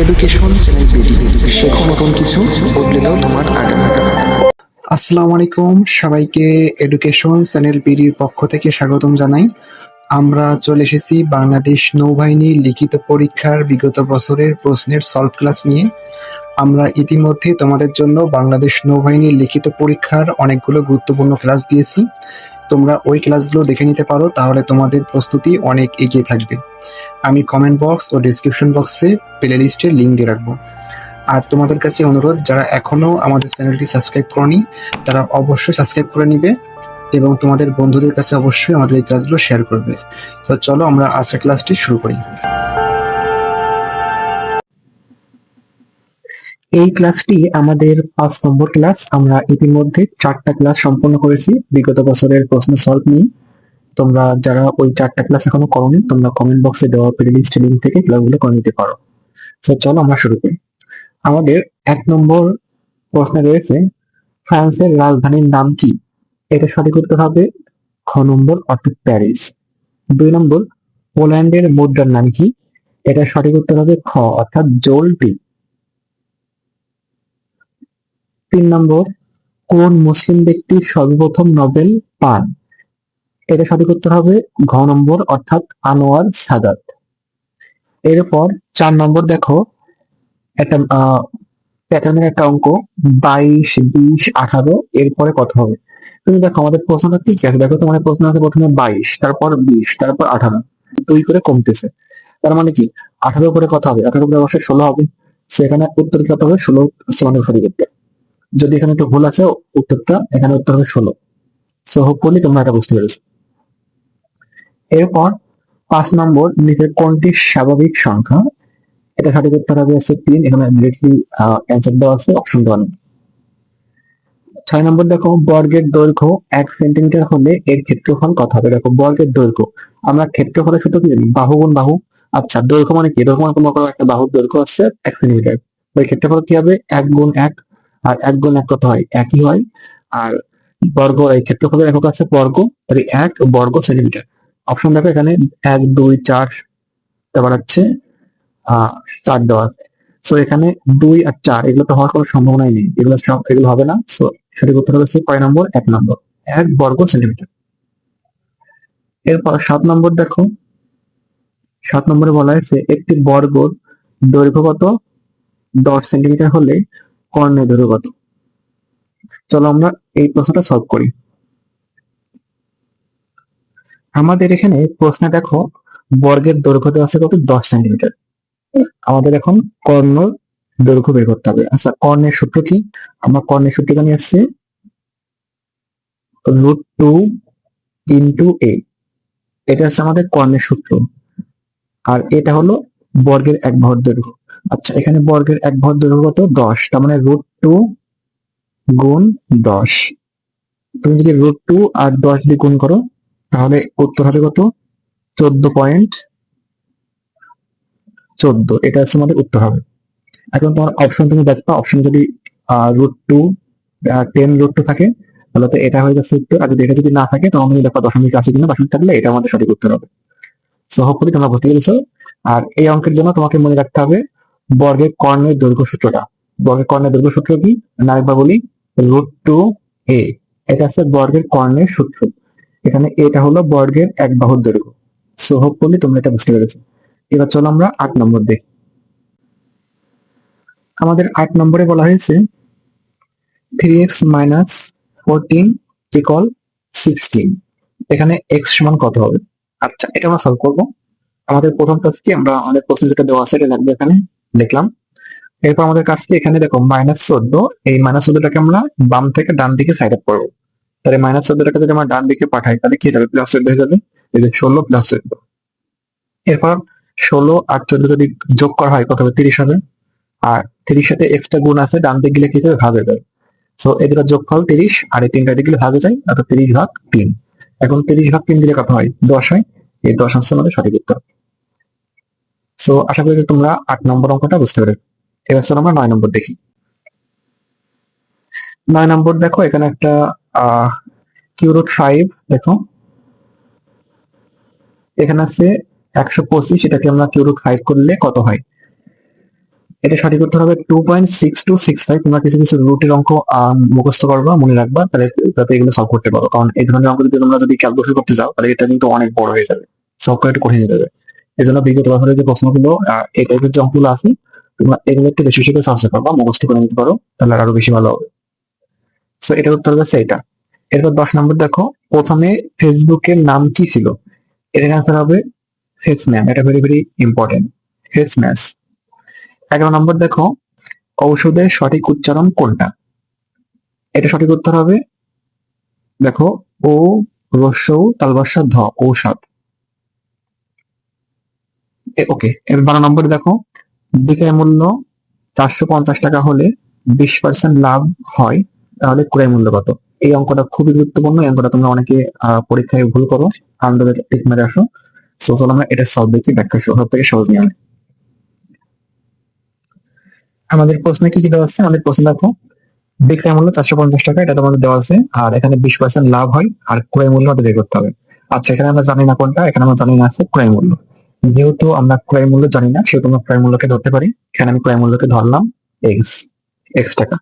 Education শেখো নতুন কিছু, বদলে দাও তোমার আগামী আসসালামু আলাইকুম, সবাইকে এডুকেশন চ্যানেল বিডির পক্ষ থেকে স্বাগতম জানাই। আমরা চলে এসেছি বাংলাদেশ নৌবাহিনীর লিখিত পরীক্ষার বিগত বছরের প্রশ্নের সলভ ক্লাস নিয়ে। আমরা ইতিমধ্যে তোমাদের জন্য বাংলাদেশ নৌবাহিনীর লিখিত পরীক্ষার অনেকগুলো গুরুত্বপূর্ণ ক্লাস দিয়েছি। তোমরা ওই ক্লাসগুলো দেখে নিতে পারো, তাহলে তোমাদের প্রস্তুতি অনেক এগিয়ে থাকবে। আমি কমেন্ট বক্স ও ডিসক্রিপশন বক্সে প্লে লিস্টের লিঙ্ক দিয়ে রাখব। আর তোমাদের কাছে অনুরোধ, যারা এখনও আমাদের চ্যানেলটি সাবস্ক্রাইব করনি, তারা অবশ্যই সাবস্ক্রাইব করে নিবে এবং তোমাদের বন্ধুদের কাছে অবশ্যই আমাদের এই ক্লাসগুলো শেয়ার করবে। তো চলো আমরা আজকের ক্লাসটি শুরু করি। এই ক্লাসটি আমাদের পাঁচ নম্বর ক্লাস আমরা ইতিমধ্যে চারটা ক্লাস সম্পন্ন করেছি। বিগত বছরের প্রশ্ন সলভ নিয়ে। তোমরা যারা ওই চারটা ক্লাস এখনও করোনি, তোমরা কমেন্ট বক্সে দেওয়া প্লেলিস্ট লিঙ্ক থেকে ক্লাসগুলো করে নিতে পারো। তো চলো আমরা শুরু করি। আমাদের এক নম্বর প্রশ্নে রয়েছে, ফ্রান্সের রাজধানীর নাম কি? এটা সঠিক উত্তর হবে খ নম্বর, অর্থাৎ প্যারিস। দুই নম্বর, পোল্যান্ডের মুদ্রার নাম কি? এটা সঠিক উত্তর হবে খ অর্থাৎ জোলটি তিন নম্বর, কোন মুসলিম ব্যক্তি সর্বপ্রথম নোবেল পান? এটা সঠিক উত্তর হবে ঘ নম্বর, অর্থাৎ আনোয়ার সাদাত। এরপর চার নম্বর দেখো, একটা প্যাটার্নের একটা অঙ্ক, বাইশ, বিশ, আঠারো, এরপরে কত হবে? তুমি দেখো, আমাদের প্রশ্নটা ঠিক আছে? দেখো তোমার প্রশ্ন আছে প্রথমে বাইশ, তারপর বিশ, তারপর আঠারো। দুই করে কমতেছে। তার মানে কি? আঠারো করে কত হবে? আঠারো করে অবশ্যই ষোলো হবে। সেখানে উত্তর কত হবে? ষোলো সঠিক উত্তর। যদি এখানে একটু ভুল আছে, উত্তরটা এখানে উত্তর হবে ষোলো। সো হোপফুলি তোমরা এটা বুঝতে পেরেছ। এরপর পাঁচ নম্বর, নিচের কোনটি স্বাভাবিক সংখ্যা? এটা সঠিক উত্তর হবে হচ্ছে তিন। এখানে ডিরেক্টলি অ্যান্সার দেওয়া আছে অপশন দেওয়া নেই। ছয় নম্বর দেখো, বর্গের দৈর্ঘ্য এক সেন্টিমিটার হলে এর ক্ষেত্রফল কত হবে? দেখো, বর্গের দৈর্ঘ্য। আমরা ক্ষেত্রফলের সূত্র কি জানি? বাহু গুণ বাহু। আচ্ছা দৈর্ঘ্য মানে কি? দৈর্ঘ্য মানে তোমার একটা বাহুর দৈর্ঘ্য হচ্ছে এক সেন্টিমিটার ওই ক্ষেত্রফল কি হবে? এক গুণ এক আর এক গুণ এক কত হয়? একই হয়। আর বর্গ এই ক্ষেত্রফলের একক আছে বর্গ এই এক বর্গ সেন্টিমিটার অপশন দেখো এখানে এক, দুই, চার তারপর হচ্ছে চার দেওয়া আছে। সো এখানে দুই আর চার, এগুলো তো হওয়ার কোনো সম্ভাবনাই নেই। এগুলো এগুলো হবে না। সো সঠিক উত্তর হচ্ছে কয় নম্বর? এক নম্বর। এক বর্গ সেন্টিমিটার এরপর সাত নম্বর দেখো। সাত নম্বরে বলা হয়েছে একটি বর্গর দৈর্ঘ্য কত? দশ সেন্টিমিটার হলে কর্ণের দৈর্ঘ্য কত চলো আমরা এই প্রশ্নটা সলভ করি। আমাদের এখানে প্রশ্ন দেখো, বর্গের দৈর্ঘ্য দেওয়া আছে কত? দশ সেন্টিমিটার আমাদের এখন কর্ণ দৈর্ঘ্য বের করতে হবে। আচ্ছা কর্ণের সূত্র কি? আমরা কর্ণের সূত্র জানি আসছে রুট টু ইন্টু এ এটা হচ্ছে আমাদের কর্ণের সূত্র। আর এটা হলো বর্গের এক ভর দৈর্ঘ্য। আচ্ছা এখানে বর্গের এক ভর দৈর্ঘ্য কত? দশ। তার মানে রুট টু গুণ দশ। তুমি যদি রুট টু আর দশ দিয়ে গুণ করো, তাহলে উত্তর হবে কত? চোদ্দ পয়েন্ট চোদ্দ। এটা হচ্ছে আমাদের উত্তর হবে। এখন তোমার অপশন তুমি দেখবা অপশন যদি root two ten root two থাকে, তাহলে তো এটা হয়ে যাচ্ছে উত্তর। আর যদি এটা যদি না থাকে তখন তুমি দেখবা দশমিক আছে কিনা, দশমিক থাকলে এটা আমাদের সঠিক উত্তর হবে। সো হোপফুলি তোমরা বুঝতে পেরেছ। আর এই অঙ্কের জন্য তোমাকে মনে রাখতে হবে বর্গের কর্ণের দৈর্ঘ্য সূত্রটা। বর্গের কর্ণের দৈর্ঘ্য সূত্র কি? না, একবার বলি। রুট টু এ এটা হচ্ছে বর্গের কর্ণের সূত্র। এখানে এটা হলো বর্গের এক বাহুর দৈর্ঘ্য। সো হোপফুলি তোমরা এটা বুঝতে পেরেছ। এবার চলো আমরা আট নম্বর দেখি। আমাদের আট নম্বরে বলা হয়েছে three X minus fourteen equal sixteen এখানে এক্স সমান কত হবে? আচ্ছা এটা আমরা সলভ করব। আমাদের প্রথম কাজ কি? আমরা আমাদের প্রশ্ন যেটা দেওয়া আছে, এটা লাগবে এখানে লিখলাম। এরপর আমাদের কাজ কি? এখানে দেখো মাইনাস চোদ্দ, এই মাইনাস চোদ্দটাকে আমরা বাম থেকে ডান দিকে সাইড আপ করব। তাহলে মাইনাস চোদ্দটাকে যদি আমরা ডান দিকে পাঠাই, তাহলে কি যাবে? প্লাস চোদ্দ হয়ে যাবে। ষোলো প্লাস চোদ্দ। এরপর ষোলো আর চোদ্দ যদি যোগ করা হয়, কত হবে? তিরিশ হবে। আর তিরিশ সাথে এক্সট্রা গুণ আছে, ডান দিকে গেলে কি হবে ভাগে যাবে। সো এই দুটো যোগফল তিরিশ, আর এই তিনটা দিকে ভাগে যায়, অর্থাৎ তিরিশ ভাগ তিন। এখন তিরিশ ভাগ তিন দিলে কত হয়? দশ হয়। এই দশ হচ্ছে আমাদের সঠিক উত্তর। সো আশা করি তোমরা আট নম্বর অঙ্কটা বুঝতে পেরেছ। এবার চলো আমরা নয় নম্বর দেখি। নয় নম্বর দেখো, এখানে একটা আহ কিউ রুট ফাইভ দেখো। এখানে আছে একশো পঁচিশ, এটাকে আমরা কিউ রুট ফাইভ করলে কত হয়? এটা সঠিক করতে হবে two point six two six five. তোমরা কিছু কিছু রুটের অঙ্ক মুখস্থ করবা, মনে রাখবা, তাহলে যাতে এগুলো সলভ করতে পারো। কারণ এই ধরনের অঙ্ক যদি তোমরা যদি ক্যালকুলেশন করতে যাও, তাহলে এটা কিন্তু অনেক বড় হয়ে যাবে। করা একটু কঠিন হয়ে যাবে। এই জন্য বিগত বছরের যে প্রশ্নগুলো এই টাইপের যে অঙ্কগুলো আছে, তোমরা এগুলো একটু বেশি বেশি করে করবা, মুখস্থ করে নিতে পারো, তাহলে আরও বেশি ভালো হবে। সো এটার উত্তর হচ্ছে এটা। এরপর দশ নম্বর দেখো, প্রথমে ফেসবুকের নাম কি ছিল? এটার আনসার হবে ফেসম্যান এটা ভেরি ভেরি ইম্পর্টেন্ট ফেসম্যাস এগারো নম্বর দেখো, ঔষধের সঠিক উচ্চারণ কোনটা? এটা সঠিক উত্তর হবে, দেখো ও রস্যৌ তালবাসা ধ, ঔষধ। ওকে, এবার বারো নম্বর দেখো, বিক্রয় মূল্য চারশো পঞ্চাশ টাকা হলে বিশ পার্সেন্ট লাভ হয়, তাহলে ক্রয় মূল্য কত? এই অঙ্কটা খুবই গুরুত্বপূর্ণ অঙ্কটা তোমরা অনেকে পরীক্ষায় ভুল করো আন্দাজে টিক মেরে আসো সো চলো আমরা এটা সলভ দেখি, ব্যাখ্যা সহ থেকে সহজ নিয়ে আনি। আমাদের প্রশ্নে কি কি দেওয়া আছে? আমাদের প্রশ্ন দেখো, বিক্রয় মূল্য চারশো পঞ্চাশ টাকা, এটা তোমাদের দেওয়া আছে, আর এখানে বিশ পার্সেন্ট লাভ হয়, আর ক্রয় মূল্য আমাদের বের করতে হবে। আচ্ছা এখানে আমরা জানি না কোনটা, এখানে আমরা জানি না আছে ক্রয় মূল্য। যেহেতু আমরা ক্রয় মূল্য জানি না, সেহেতু আমরা ক্রয় মূল্যকে ধরতে পারি। এখানে আমি ক্রয় মূল্যকে ধরলাম, এক্স এক্স টাকা।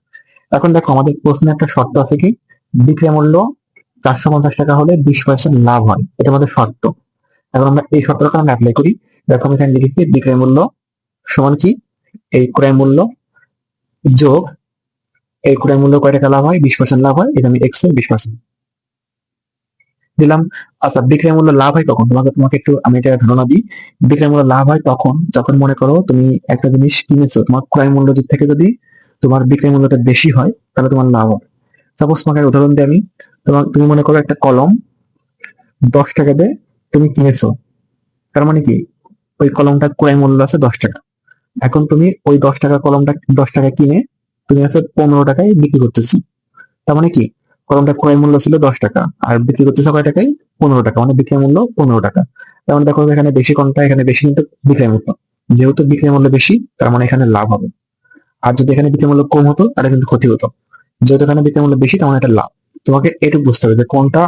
এখন দেখো, আমাদের প্রশ্নে একটা শর্ত আছে কি? বিক্রয় মূল্য চারশো পঞ্চাশ টাকা হলে বিশ পার্সেন্ট লাভ হয়। এটা আমাদের শর্ত। এখন আমরা এই শর্তটা আমরা অ্যাপ্লাই করি। দেখো, আমি এখানে লিখেছি বিক্রয় মূল্য সমান কি? এই ক্রয় মূল্য যোগ এই ক্রয় মূল্য কয় টাকা লাভ হয়? বিশ পার্সেন্ট লাভ হয়। এটা আমি এক্সের বিশ পার্সেন্ট দিলাম আচ্ছা বিক্রয় মূল্য লাভ হয় কখন? তোমাকে তোমাকে একটু, আমি এটা ধারণা দিই। বিক্রয় মূল্য লাভ হয় তখন যখন মনে করো তুমি একটা জিনিস কিনেছো, তোমার ক্রয় মূল্য থেকে যদি তোমার বিক্রয় মূল্যটা বেশি হয়, তাহলে তোমার লাভ হবে। সাপোজ তোমাকে উদাহরণ দিই আমি। তোমার, তুমি মনে করো একটা কলম দশ টাকা দিয়ে তুমি কিনেছো। তার মানে কি? ওই কলমটার ক্রয় মূল্য আছে দশ টাকা। এখন তুমি ওই দশ টাকা কলমটা দশ টাকা কিনে তুমি আছে পনেরো টাকায় বিক্রি করতেছি। তার মানে কি? কলমটা ক্রয় মূল্য ছিল দশ টাকা, আর বিক্রি করতেছো কয় টাকায়? পনেরো টাকা মানে বিক্রয় মূল্য পনেরো টাকা। তার মানে দেখো এখানে বেশি কোনটা এখানে বেশি কিন্তু বিক্রয় মূল্য। যেহেতু বিক্রয় মূল্য বেশি, তার মানে এখানে লাভ হবে। আর যদি এখানে বিক্রয় মূল্য কম হতো, তাহলে কিন্তু ক্ষতি হতো। যেহেতু এখানে বিক্রয় মূল্য বেশি, তার মানে এটা লাভ। তোমাকে এটুকু বুঝতে হবে যে কোনটা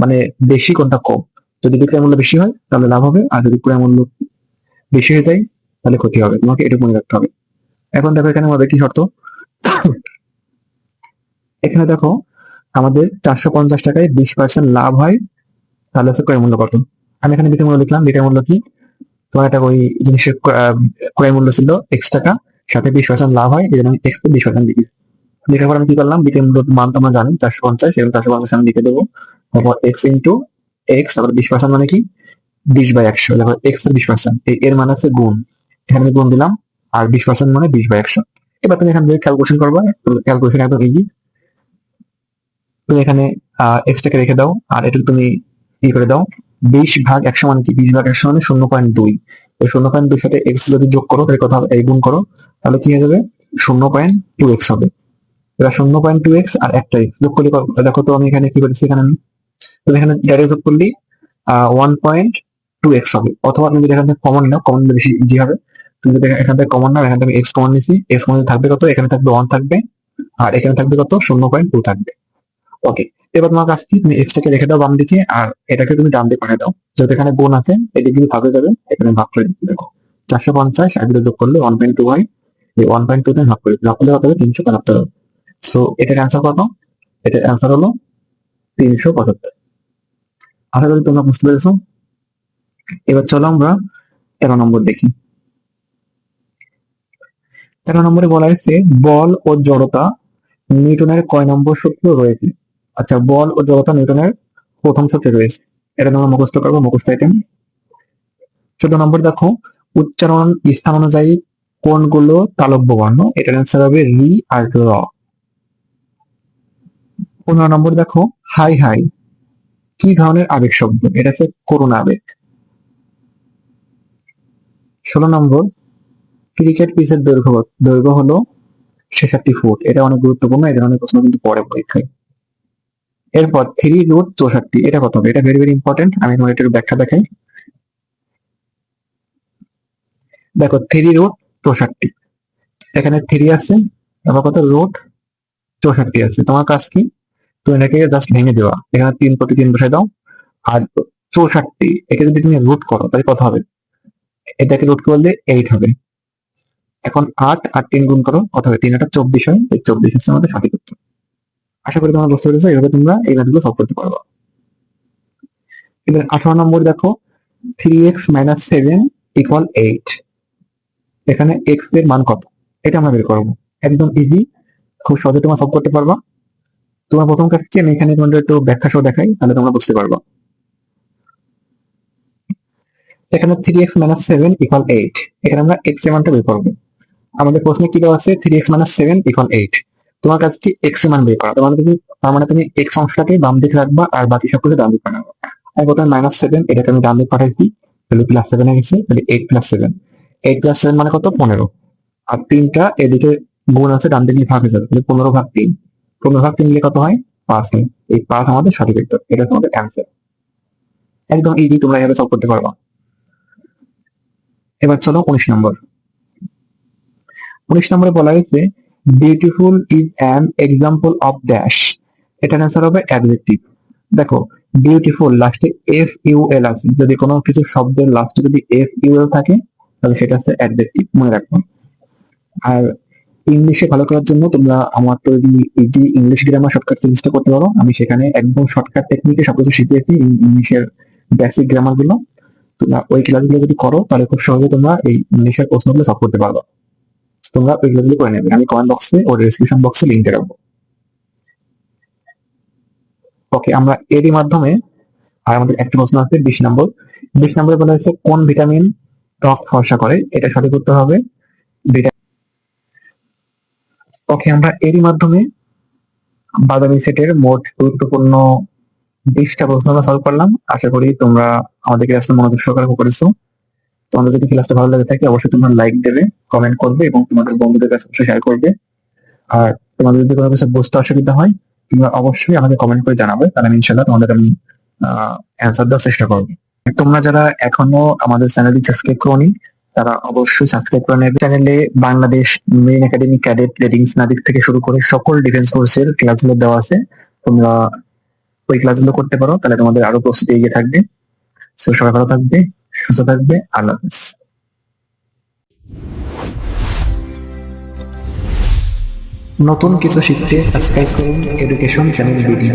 মানে বেশি, কোনটা কম। যদি বিক্রয় মূল্য বেশি হয়, তাহলে লাভ হবে, আর যদি ক্রয় মূল্য বেশি হয়ে যায়, তাহলে ক্ষতি হবে। তোমাকে এটুকু মনে রাখতে হবে। এখন দেখো এখানে আমাদের কি শর্ত? এখানে দেখো আমাদের চারশো পঞ্চাশ টাকায় বিশ পার্সেন্ট লাভ হয়। তাহলে হচ্ছে ক্রয় মূল্য কত? আমি এখানে বিক্রয় মূল্য লিখলাম। বিক্রয় মূল্য কি? তোমার একটা ওই জিনিসের ক্রয় মূল্য ছিল এক্স টাকা, সাথে বিশ পার্সেন্ট লাভ হয়, এই এক্স বিশ পার্সেন্ট লিখি লেখার পর আমি কি করলাম? বিক্রয় মূল্য মান তো আমরা জানি, চারশো পঞ্চাশ এবং চারশো পঞ্চাশ আমি লিখে দেবো। তারপর এক্স ইন্টু এক্স তারপর বিশ পার্সেন্ট মানে কি? বিশ বাই একশো তারপর এক্সের বিশ পার্সেন্ট এর মানে আছে গুণ। এখানে আমি গুণ দিলাম, আর বিশ পার্সেন্ট মানে বিশ বাই একশো। এবার তুমি এখান থেকে ক্যালকুলেশন করবা। ক্যালকুলেশন একদম ইজি তুমি এখানে এক্সটাকে রেখে দাও, আর এটুকু তুমি ই করে দাও। বিশ ভাগ একশো মানে কি? বিশ ভাগ একশো মানে শূন্য পয়েন্ট দুই। এই শূন্য পয়েন্ট দুই সাথে এক্স যদি যোগ করো, তাহলে কথা এই গুণ করো, তাহলে কি হয়ে যাবে? শূন্য পয়েন্ট টু এক্স হবে। এবার শূন্য পয়েন্ট টু এক্স আর একটা এক্স। যোগ করলে দেখো তো আমি এখানে কি করেছি এখানে তুমি এখানে ডাইরেক্ট যোগ করলি ওয়ান পয়েন্ট টু এক্স হবে। অথবা তুমি যদি এখান থেকে কমন নাও কমন বেশি ইজি হবে। তুমি যদি এখান থেকে কমন নাও, এখান থেকে এক্স কমন নিছি এক্স কমন থাকবে কত? এখানে থাকবে ওয়ান থাকবে, আর এখানে থাকবে কত? শূন্য পয়েন্ট টু থাকবে। ওকে এবার তোমার কাছে কি তুমি এক্সটাকে রেখে দাও বাম দিকে, আর এটাকে তুমি ডান দিকে পাঠিয়ে দাও। যেহেতু এখানে বোন আছে, এদিক দিয়ে ভাগ যাবে, এখানে ভাগ করে দেখো চারশো পঞ্চাশ দিয়ে যোগ করলে ওয়ান পয়েন্ট টু হয় এই ওয়ান পয়েন্ট টু তে ভাগ করে ভাগ করলে কত হবে তিনশো পঁচাত্তর। সো এটার অ্যান্সার কত? এটার অ্যান্সার হলো তিনশো পঁচাত্তর। আশা করি তোমরা বুঝতে পেরেছ। এবার চলো আমরা তেরো নম্বর দেখি। তেরো নম্বরে বলা হয়েছে, বল ও জড়তা নিউটনের কয় নম্বর সূত্র রয়েছে? আচ্ছা বল ও জড়তা নিউটনের প্রথম সূত্রে রয়েছে। এটা তোমরা মুখস্থ করব, মুখস্থ আইটেম চোদ্দ নম্বর দেখো, উচ্চারণ স্থান অনুযায়ী কোনগুলো তালব্য বর্ণ এটার অ্যান্সার হবে রি আর র। পনেরো নম্বর দেখো, হাই হাই, কি ধরনের আবেগ শব্দ? এটা হচ্ছে করুণা আবেগ। ষোলো নম্বর, ক্রিকেট পিচের দৈর্ঘ্য দৈর্ঘ্য হলো ছেষট্টি ফুট। এটা অনেক গুরুত্বপূর্ণ, এই ধরনের প্রশ্ন কিন্তু পরে পরীক্ষায় এরপর থ্রি রুট চৌষট্টি, এটা কত হবে? এটা ভেরি ভেরি ইম্পর্টেন্ট আমি তোমার একটু ব্যাখ্যা দেখাই। দেখো থ্রি রুট চৌষট্টি। এখানে থ্রি আছে তারপর কত? রুট চৌষট্টি আছে। তোমার কাজ কি? তো এটাকে জাস্ট ভেঙে দেওয়া। এখানে তিন প্রতি তিন বসে দাও। আর চৌষট্টি, একে যদি তুমি রুট করো, তাহলে কত হবে? এটাকে রুট করলে এইট হবে। এখন আট আর তিন গুণ করো, অথবা তিন আটা চব্বিশ হয়, এই চব্বিশ হচ্ছে আমাদের সঠিক উত্তর। আশা করি তোমরা বুঝতে পেরেছ এইভাবে তোমরা এই ম্যাথগুলো সলভ করতে পারবে। এবার আঠারো নম্বর দেখো three X minus seven equal eight এখানে এক্সের মান কত? এটা আমরা বের করব। একদম ইজি খুব সহজে তোমরা সলভ করতে পারবা। তোমার প্রথম কাজ কি? আমি এখানে তোমাদের একটু ব্যাখ্যা সহ দেখাই, তাহলে তোমরা বুঝতে পারবা। এখানে three X minus seven equal eight এখানে আমরা এক্সের মানটা বের করব। আমাদের প্রশ্নে কি দেওয়া আছে? Three X minus seven equal eight তোমার কাছে কি এক্স মান বের করা? তোমার তুমি তার মানে তুমি এক্স অংশটাকে বাম দিকে রাখবা আর বাকি সব কিছু ডান দিকে রাখবা। আমি প্রথমে মাইনাস সেভেন এটাকে আমি ডান দিকে পাঠাইছি, তাহলে প্লাস সেভেন গেছে, তাহলে eight plus seven eight plus seven মানে কত? পনেরো। আর তিনটা এদিকে গুণ আছে, ডান দিকে ভাগ হয়ে যাবে, তাহলে পনেরো ভাগ তিন। পনেরো ভাগ তিন কত হয়? পাঁচ এই পাঁচ আমাদের সঠিক উত্তর। এটা তোমাদের অ্যান্সার একদম ইজি তোমরা এভাবে সলভ করতে পারবা। এবার চলো উনিশ নম্বর। উনিশ নম্বরে বলা হয়েছে beautiful is an example of dash এটার অ্যান্সার হবে অ্যাডজেক্টিভ দেখো বিউটিফুল লাস্টে এফ ইউ এল আছে। যদি কোনো কিছু শব্দের লাস্টে যদি এফ ইউ এল থাকে, তাহলে সেটা হচ্ছে অ্যাডজেক্টিভ মনে রাখব আর ইংলিশে ভালো করার জন্য তোমরা আমার তৈরি এই যে ইংলিশ গ্রামার শর্টকাট সিরিজটা করতে পারো। আমি সেখানে একদম শর্টকাট টেকনিকে সবকিছু শিখিয়েছি ইংলিশের বেসিক গ্রামারগুলো। তোমরা ওই ক্লাসগুলো যদি করো, তাহলে খুব সহজে তোমরা এই ইংলিশের প্রশ্নগুলো সলভ করতে পারবে। তোমরা ওই ক্লাসগুলো করে নেবে। আমি কমেন্ট বক্সে ও ডিসক্রিপশন বক্সে লিঙ্ক রাখব। ওকে আমরা এরই মাধ্যমে আর আমাদের একটা প্রশ্ন আছে, বিশ নম্বর। বিশ নম্বরে বলা হয়েছে, কোন ভিটামিন ত্বক ফর্সা করে? এটা সঠিক উত্তর হবে ওকে আমরা এরই মাধ্যমে বাদামি সেটের মোট গুরুত্বপূর্ণ বিশটা প্রশ্ন আমরা সলভ করলাম। আশা করি তোমরা আমাদের ক্লাসটা মনোযোগ সহকারে করেছ। তোমাদের যদি ক্লাসটা ভালো লাগে থাকে, অবশ্যই তোমরা লাইক দেবে। কমেন্ট করবে এবং তোমাদের বন্ধুদের কাছে শেয়ার করবে। আর তোমাদের যদি কোনো কিছু বুঝতে অসুবিধা হয়, তোমরা অবশ্যই আমাকে কমেন্ট করে জানাবে, তাহলে আমি ইনশাল্লাহ তোমাদের আমি অ্যান্সার দেওয়ার চেষ্টা করব। তোমরা যারা এখনও আমাদের চ্যানেলটি সাবস্ক্রাইব করোনি, তারা অবশ্যই সাবস্ক্রাইব করে নেবে। চ্যানেলে Bangladesh marine academy cadet ratings নাবিক থেকে শুরু করে সকল ডিফেন্স কোর্সের ক্লাসগুলো দেওয়া আছে। তোমরা ওই ক্লাসগুলো করতে পারো, তাহলে তোমাদের আরও প্রস্তুতি এগিয়ে থাকবে। সবাই ভালো থাকবে, সুস্থ থাকবে, আল্লাহ হাফিজ। নতুন কিছু শিখতে সাবস্ক্রাইব করুন এডুকেশন চ্যানেল ভিডিও